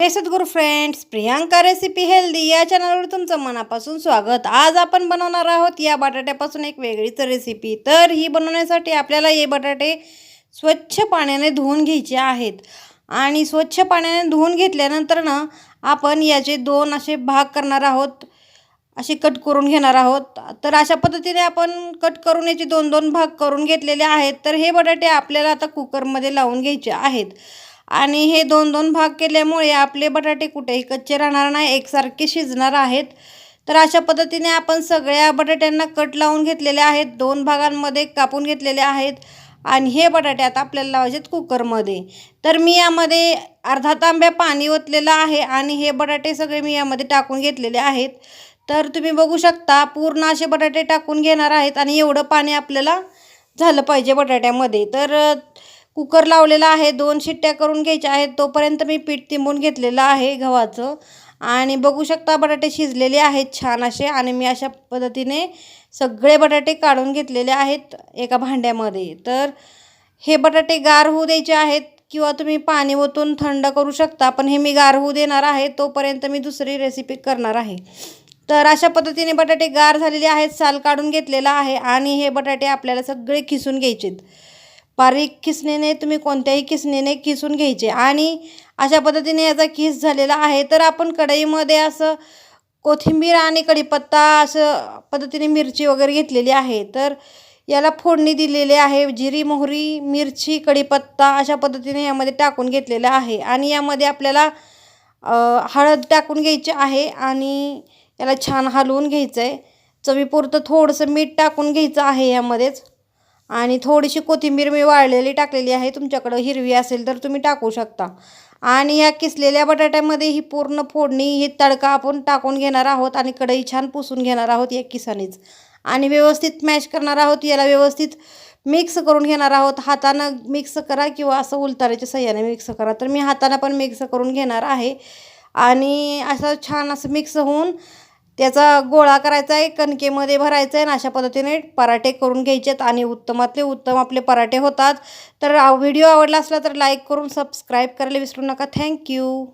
हे सद्गुरू friends Priyanka recipe healthy या चॅनलवर तुमचं मनापासून स्वागत. आज आपण बनवणार आहोत या बटाट्यापासून एक वेगळीच रेसिपी तर ही बनवण्यासाठी आपल्याला हे बटाटे स्वच्छ पाण्याने धुवून घ्यायचे आहेत. आणि स्वच्छ पाण्याने धुवून घेतल्यानंतर ना आपण याचे दोन असे भाग करणार आहोत. असे कट करून घेणार आहोत. तर अशा पद्धतीने आपण कट करून याचे दोन दोन भाग करून घेतलेले आहेत. तर हे बटाटे आपल्याला आता कुकरमध्ये लावून घ्यायचे आहेत. आणि हे दोन दोन भाग केल्यामुळे आपले बटाटे कुठेही कच्चे राहणार नाही एकसारखे शिजणार आहेत. तर अशा पद्धतीने आपण सगळ्या बटाट्यांना कट लावून घेतलेले आहेत दोन भागांमध्ये कापून घेतलेले आहेत आणि हे बटाटे आता आपल्याला लावायचे कुकरमध्ये. तर मी यामध्ये अर्धा तांब्या पाणी ओतलेलं आहे आणि हे बटाटे सगळे मी यामध्ये टाकून घेतलेले आहेत. तर तुम्ही बघू शकता पूर्ण असे बटाटे टाकून घेणार आहेत आणि एवढं पाणी आपल्याला झालं पाहिजे बटाट्यामध्ये. तर कुकर लावलेला आहे दोन शिट्ट्या करून घ्यायच्या आहेत तोपर्यंत मी पीठ तिंबून घेतलेलं आहे गव्हाचं. आणि बघू शकता बटाटे शिजलेले आहेत छान असे आणि मी अशा पद्धतीने सगळे बटाटे काढून घेतलेले आहेत एका भांड्यामध्ये. तर हे बटाटे गार होऊ द्यायचे आहेत किंवा तुम्ही पाणी ओतून थंड करू शकता पण हे मी गार होऊ देणार आहे तोपर्यंत मी दुसरी रेसिपी करणार आहे. तर अशा पद्धतीने बटाटे गार झालेले आहेत साल काढून घेतलेला आहे आणि हे बटाटे आपल्याला सगळे खिसून घ्यायचेत. बारीक किसणीने तुम्ही कोणत्याही किसणीने किसून घ्यायचे. आणि अशा पद्धतीने याचा किस झालेला आहे. तर आपण कढईमध्ये असं कोथिंबीर आणि कढीपत्ता असं पद्धतीने मिरची वगैरे घेतलेली आहे. तर याला फोडणी दिलेली आहे. जिरी मोहरी मिरची कढीपत्ता अशा पद्धतीने यामध्ये टाकून घेतलेलं आहे. आणि यामध्ये आपल्याला हळद टाकून घ्यायची आहे आणि याला छान हलवून घ्यायचं आहे चवीपुरतं थोडंसं मीठ टाकून घ्यायचं आहे यामध्येच. आणि थोडीशी कोथिंबीर मी वाळलेली टाकलेली आहे. तुमच्याकडं हिरवी असेल तर तुम्ही टाकू शकता. आणि या किसलेल्या बटाट्यामध्ये ही पूर्ण फोडणी ही तडका आपण टाकून घेणार आहोत आणि कढई छान पुसून घेणार आहोत या किसानीच. आणि व्यवस्थित मॅश करणार आहोत. याला व्यवस्थित मिक्स करून घेणार आहोत. हातानं मिक्स करा किंवा असं उलताऱ्याच्या सह्याने मिक्स करा. तर मी हातानं पण मिक्स करून घेणार आहे. आणि असं छान असं मिक्स होऊन त्याचा गोळा करायचा आहे कणकेमध्ये भरायचा आहे आणि अशा पद्धतीने पराठे करून घ्यायचे आहेत. आणि उत्तमातले उत्तम आपले पराठे होतात. तर व्हिडिओ आवडला असला तर लाईक करून सबस्क्राईब करायला विसरू नका. थँक्यू